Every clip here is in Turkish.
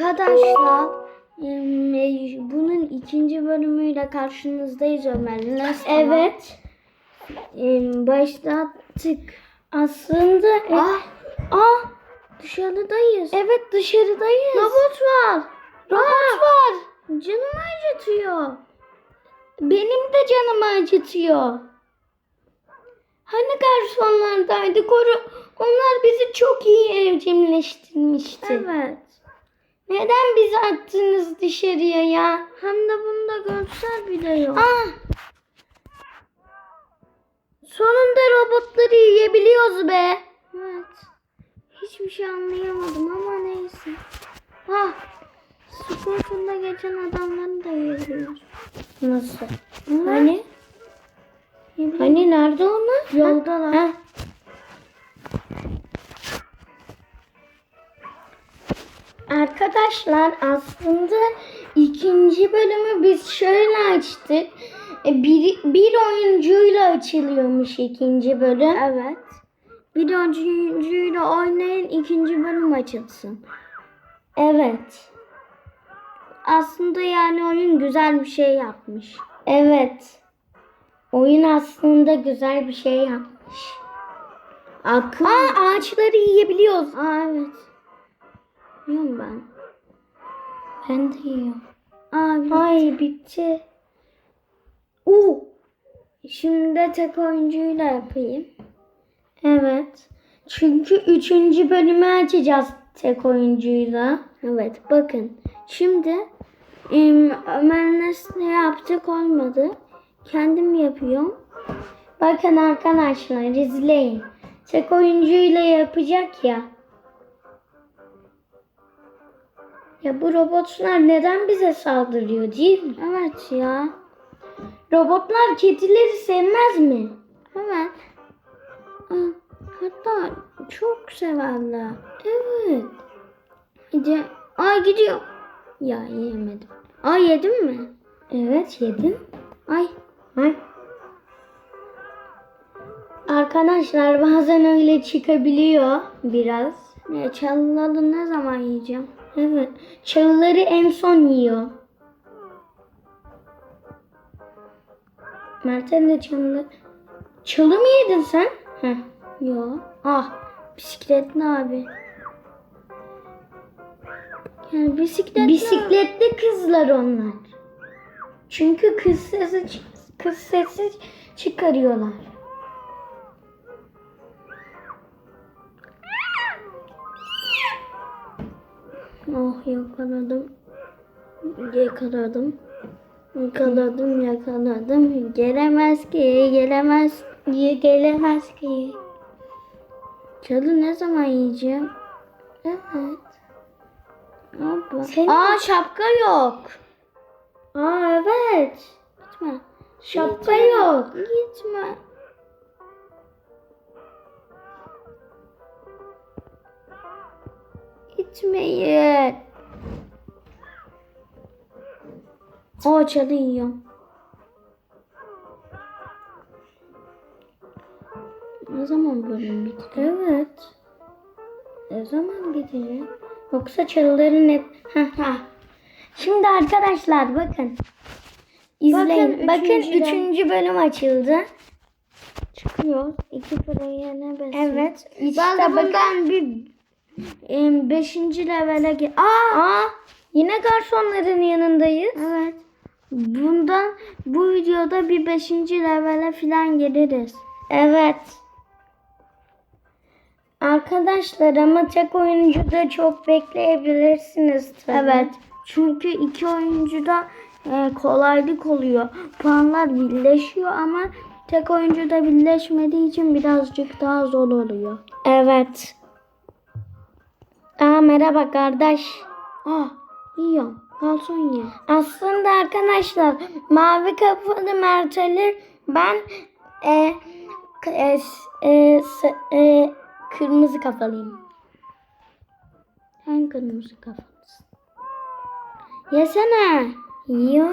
Arkadaşlar e, bunun ikinci bölümüyle karşınızdayız Ömer. Nasıl? Evet. Em, başlattık. Aslında e, Ah, ah dışarıdayız. evet dışarıdayız. Robot var. Robot var. Canımı acıtıyor. Benim de canımı acıtıyor. Hani garsonlardaydık. Onlar bizi çok iyi evcimleştirmişti. Evet. Neden bizi attınız dışarıya ya? Hem de bunda görsel bile yok. Ah! Sonunda robotları yiyebiliyoruz be. Evet. Hiçbir şey anlayamadım ama neyse. Ah. Sportunda geçen adamları da yiyoruz. Nasıl? Onlar- Hani? Hani nerede onlar? Yoldalar. Ha. Arkadaşlar aslında ikinci bölümü biz şöyle açtık. E, Bir, bir oyuncuyla açılıyormuş ikinci bölüm. Evet. Bir oyuncuyla oynayın ikinci bölüm açılsın. Evet. Aslında yani oyun güzel bir şey yapmış. Evet. Oyun aslında güzel bir şey yapmış. Akıl. Aa ağaçları yiyebiliyoruz. Aa evet. Yiyorum ben. Ben de yiyorum. Aa, bir- Ay bitti. Oo. Şimdi de tek oyuncuyla yapayım. Evet. Çünkü üçüncü bölümü açacağız tek oyuncuyla. Evet bakın. Şimdi em, Ömer nasıl yaptık olmadı. Kendim yapıyorum. Bakın arkadaşlar izleyin. Tek oyuncuyla yapacak ya. Ya bu robotlar neden bize saldırıyor değil mi? Evet ya. Robotlar kedileri sevmez mi? Evet. Aa, Hatta çok severler. Evet. Hadi. Ay gidiyor. Ya yemedim. Ay yedim mi? Evet yedin. Ay. Ay. Arkadaşlar bazen öyle çıkabiliyor biraz. Ne çalıları ne zaman yiyeceğim? Evet. Çalıları en son yiyor. Mert'in de çalı. Çalı mı yedin sen? Heh. Yo. Ah. Bisikletli abi. Yani bisikletli. Bisikletli kızlar onlar. Çünkü kız sesi kız sesi çıkarıyorlar. Oh yakaladım. Yakaladım. Yakaladım yakaladım. Gelemez ki gelemez. Gelemez ki. Çalı ne zaman yiyeceğim? Evet. Hoppa. Senin- Aa şapka yok. Aa evet. Gitme. Şapka Gitme. yok. Gitme. Gitmeyin. O çalı yiyorum. Ne zaman bölüm bitti? Evet. Ne zaman bitecek? Yoksa çalıların hep... Şimdi arkadaşlar bakın. İzleyin. Bakın, Bakın, üçüncü bölüm açıldı. Çıkıyor. İki freyene basıyor. Evet. İşte Ben de bakın. bundan bir beşinci levele ge- Aa! Aa, yine garsonların yanındayız. Evet. Bundan bu videoda bir beşinci levele falan geliriz. Evet. Arkadaşlar ama tek oyuncuda çok bekleyebilirsiniz tabii. Evet. Çünkü iki oyuncuda e, kolaylık oluyor. Puanlar birleşiyor ama tek oyuncuda birleşmediği için birazcık daha zor oluyor. Evet. Aa merhaba kardeş. Ah, yiyorum. Kalson ye. Aslında arkadaşlar mavi kafalı Mert Ali ben e, e, e, e, kırmızı kafalıyım. Sen kırmızı kafalısın. Yesene. Ya.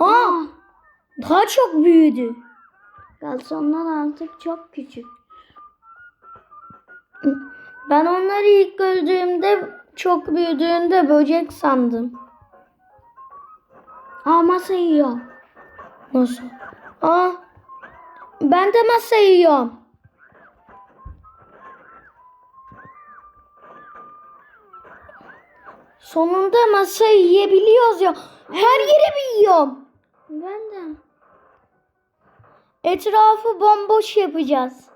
Aa, daha çok büyüdü. Kalsonlar artık çok küçük. Ben onları ilk gördüğümde çok büyüdüğünde böcek sandım. Aa masa yiyor. Nasıl? Aa, ben de masa yiyorum. Sonunda masa yiyebiliyoruz ya. Her yeri bir yiyorum. Ben de. Etrafı bomboş yapacağız.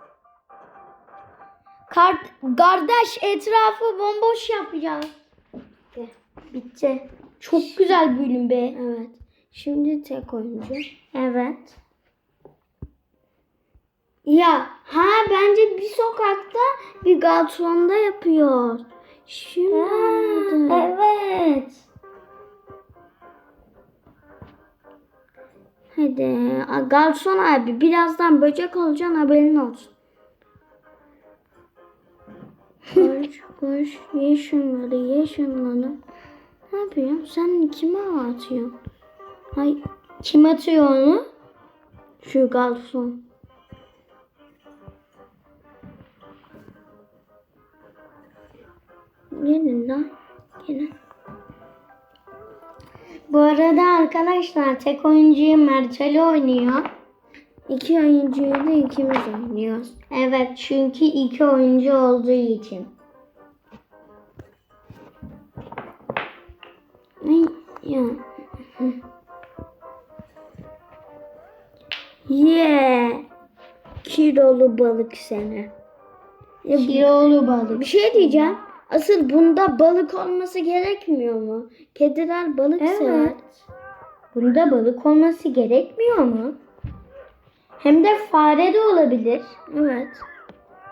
Kar kardeş etrafı bomboş yapacağız. Bitti. Çok güzel bölüm be. Evet. Şimdi tek oyuncu. Evet. Ya ha bence bir sokakta bir garsonda yapıyor. Şimdi anladım. Evet. Hadi a, garson abi birazdan böcek olacaksın haberin olsun. Koş koş ye şunları. Ne yapıyorsun? Sen kime atıyorsun? Hay Kim atıyor onu? şu garson. Gelin lan. Gelin. Bu arada arkadaşlar tek oyuncuyu Mertali oynuyor. İki oyuncuyu da ikimiz oynuyoruz. Evet çünkü iki oyuncu olduğu için. Ay ya. Ye. Kilolu balık seni. Ya, Kilolu balık. bir şey diyeceğim. Asıl bunda balık olması gerekmiyor mu? Kediler balık sever. Evet. Bunda balık olması gerekmiyor mu? Hem de fare de olabilir. Evet.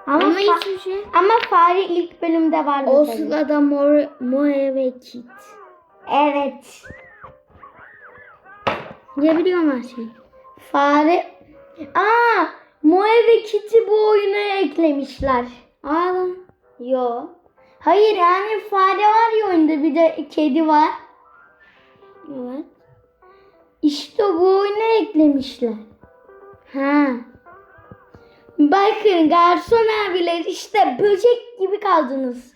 Ama, Ama hiçbir şey. ama fare ilk bölümde var O mesela. sırada mor, Moe ve Kit. Evet. Yiyebiliyorum her şeyi. Fare. Aa, Moe ve Kitty bu oyuna eklemişler. Aa. Yo. Hayır yani fare var ya oyunda bir de kedi var. Evet. İşte bu oyuna eklemişler. Ha. Bakın garson abiler işte böcek gibi kaldınız.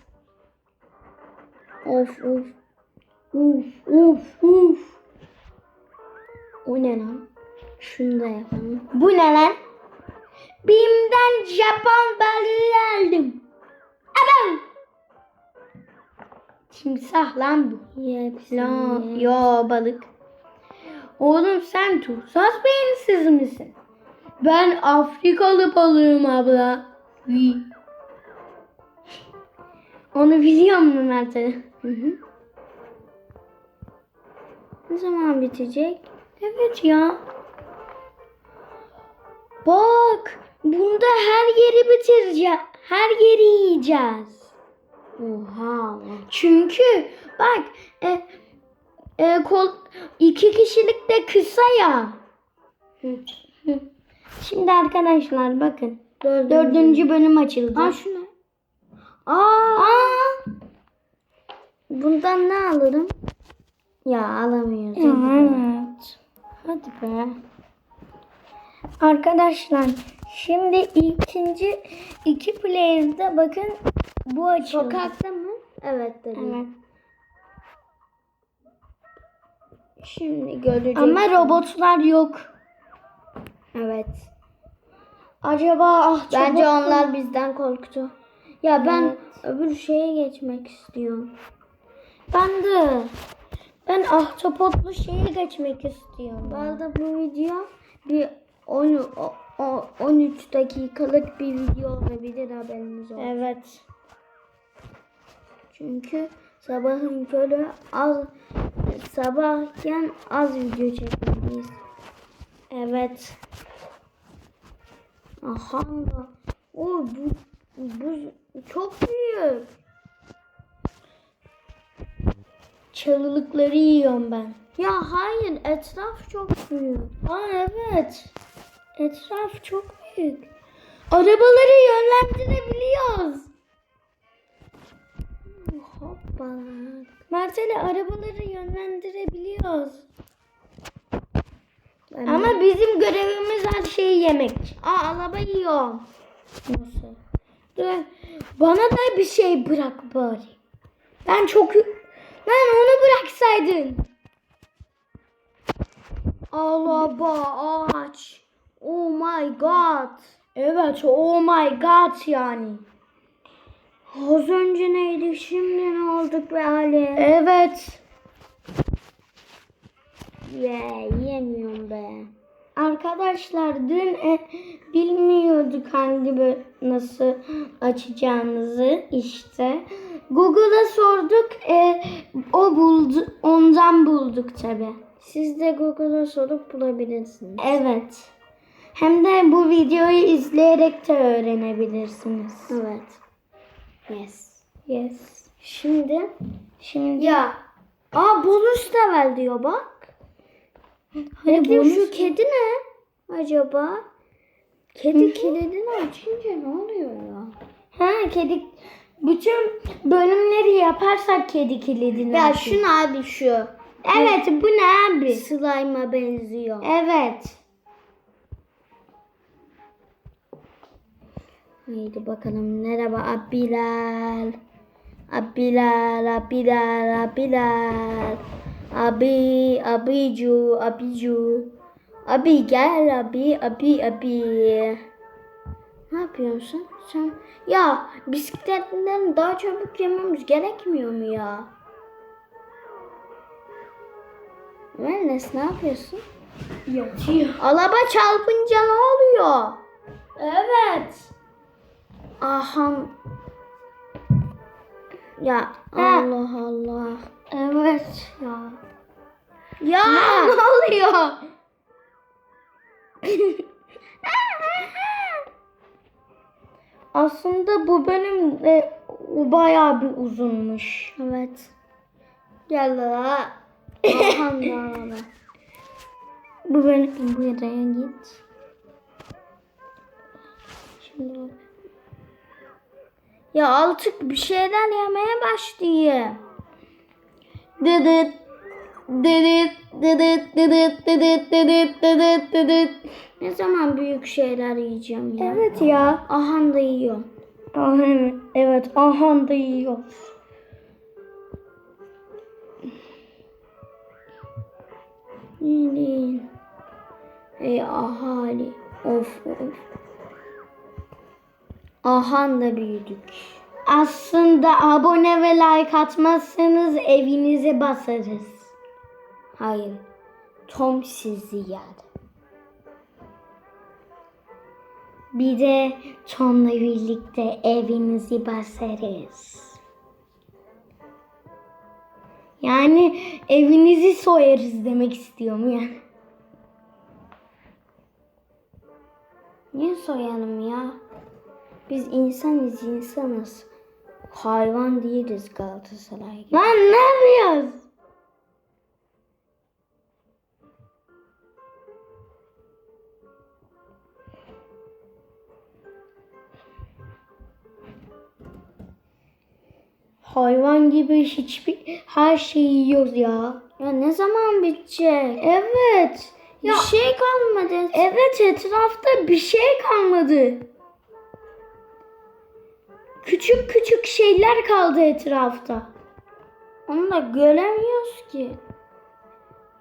Of of. Uf uf uf. O ne lan? Şunu da yapalım. Bu ne lan? Bim'den Japon balığı aldım. Adam! Timsah lan bu. Hepsini Lan, ye. yo balık. Oğlum sen tursaz beyinsiz misin? Ben Afrikalı balığım abla. Uy. Onu biliyor musun Mert Ali? Hı hı. Ne zaman bitecek? Evet ya. Bak, bunda her yeri bitireceğiz. Her yeri yiyeceğiz. Oha. Çünkü bak, e, e, kol, iki kişilik de kısa ya. Şimdi arkadaşlar bakın. Dördüncü. Dördüncü bölüm açıldı. Aa şu ne? Aa. Aa! Bundan ne alırım? Ya alamıyoruz. Evet. Hadi be. Arkadaşlar şimdi ikinci iki player'da bakın bu açıldı. Sokakta mı? Evet dedim. Evet. Şimdi görecek. Ama robotlar yok. Evet. Acaba ah Bence çabuk- onlar bizden korktu. Ya ben öbür şeye geçmek istiyorum. ben de ben ahtapotlu şeye geçmek istiyorum. Bu arada bu video bir 10, o- o- 13 dakikalık bir video olabilir haberiniz olsun. Evet. Çünkü sabahın körü az sabahken az video çekmeliyiz. Evet. Aha. O bu, bu çok büyük. Çalılıkları yiyorum ben. Ya hayır etraf çok büyük. Aa evet. Etraf çok büyük. Arabaları yönlendirebiliyoruz. Hoppa. Mert'le arabaları yönlendirebiliyoruz. Ben Ama bizim görevimiz her şeyi yemek. Aa araba yiyorum. Nasıl? Dur. Bana da bir şey bırak bari. Ben çok... Lan onu bıraksaydın. Alaba ağaç. Oh my god. Evet oh my god yani. Az önce neydi şimdi ne olduk be Ali? Evet. Ye yemiyorum be. Arkadaşlar dün e, bilmiyorduk hangi nasıl açacağımızı işte. Google'a sorduk. e, o buldu. Ondan bulduk tabi. Siz de Google'a sorup bulabilirsiniz. Evet. Hem de bu videoyu izleyerek de öğrenebilirsiniz. Evet. Yes. Yes. Şimdi Şimdi ya Aa bonus level diyor bak. Hani Peki bonus- şu kedi ne acaba? Kedi kilidini açınca ne oluyor ya? ha kedi bütün bölümleri yaparsak kedi kilidini Ya açıyor. şunu abi şu. Evet bu ne abi? Slime'a benziyor. Evet. Haydi bakalım merhaba abiler. Abiler, abiler, abiler. Abi, abicu, abicu. Abi gel abi, abi, abi. Ne yapıyorsun sen? Ya bisikletlerini daha çabuk yememiz gerekmiyor mu ya? Wellness ne yapıyorsun? Yatıyor. Araba çarpınca ne oluyor? Evet. Aha. Ya. Allah Allah. Evet ya. Ya ne oluyor? Aslında bu bölüm de bayağı bir uzunmuş. Evet. Gel la. Bu bölüm buraya git. Şimdi. Ya artık bir şeyler yemeye başlayayım. Dıdıt. Dıdıt. Dıdıt. Dıdıt. Dıdıt. Dıdıt. Dıdıt. Dıdıt. Ne zaman büyük şeyler yiyeceğim ya? Evet ya. Aha da yiyorum. Ah, evet. Evet. Aha da yiyor. Değil. Ey ahali. Of of. Ahan da büyüdük. Aslında abone ve like atmazsanız evinize basarız. Hayır. Tom sizi yer. Bir de Tom'la birlikte evinizi basarız. Yani evinizi soyarız demek istiyorum yani. Niye soyalım ya? Biz insanız insanız. Hayvan değiliz Galatasaray gibi. Lan ne yapıyoruz? Hayvan gibi hiçbir her şeyi yiyoruz ya. Ya ne zaman bitecek? Evet. Bir şey kalmadı. Evet etrafta bir şey kalmadı. Küçük küçük şeyler kaldı etrafta. Onu da göremiyoruz ki.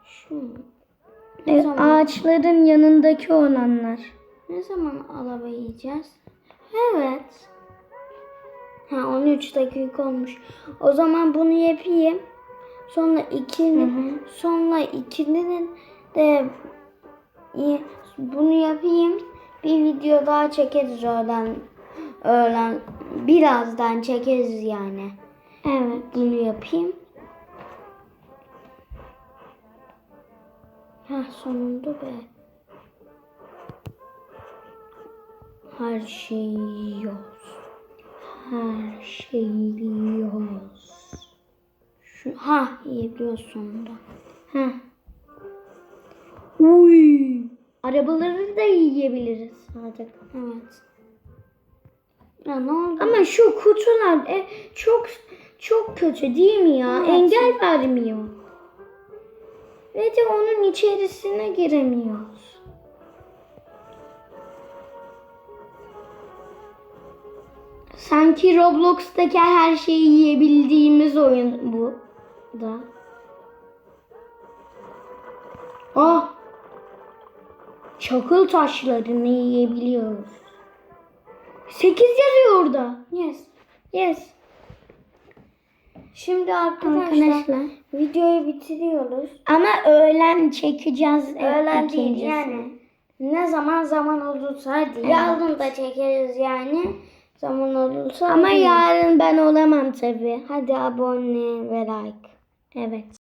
Şu Ne E, zaman? ağaçların yanındaki olanlar. ne zaman araba yiyeceğiz? Evet. Ha 13 dakika olmuş. O zaman bunu yapayım. Sonra ikini sonra ikinin de bunu yapayım. Bir video daha çekeriz öğlen öğlen birazdan çekeriz yani. Evet. Bunu yapayım. Ha sonunda be. Her şeyi yiyoruz. Her şeyi yiyoruz. Şu, ha yiyebiliyoruz sonunda. Heh. Uy. Arabaları da yiyebiliriz artık. Evet. Ya ne oldu? Ama şu kutular e, çok çok kötü değil mi ya? Evet. Engel vermiyor. Ve de onun içerisine giremiyoruz. Sanki Roblox'taki her şeyi yiyebildiğimiz oyun bu da. Ah! Çakıl taşlarını yiyebiliyoruz. 8 yazıyor orada. Yes. Yes. Şimdi arkadaşlar, Arkadaşlar. videoyu bitiriyoruz. Ama öğlen çekeceğiz. Öğlen değil yani. Ne zaman zaman olursa hadi. Evet. Yarın da çekeriz yani. Zaman olursa. Ama hadi. yarın ben olamam tabii. Hadi abone ve like. Evet.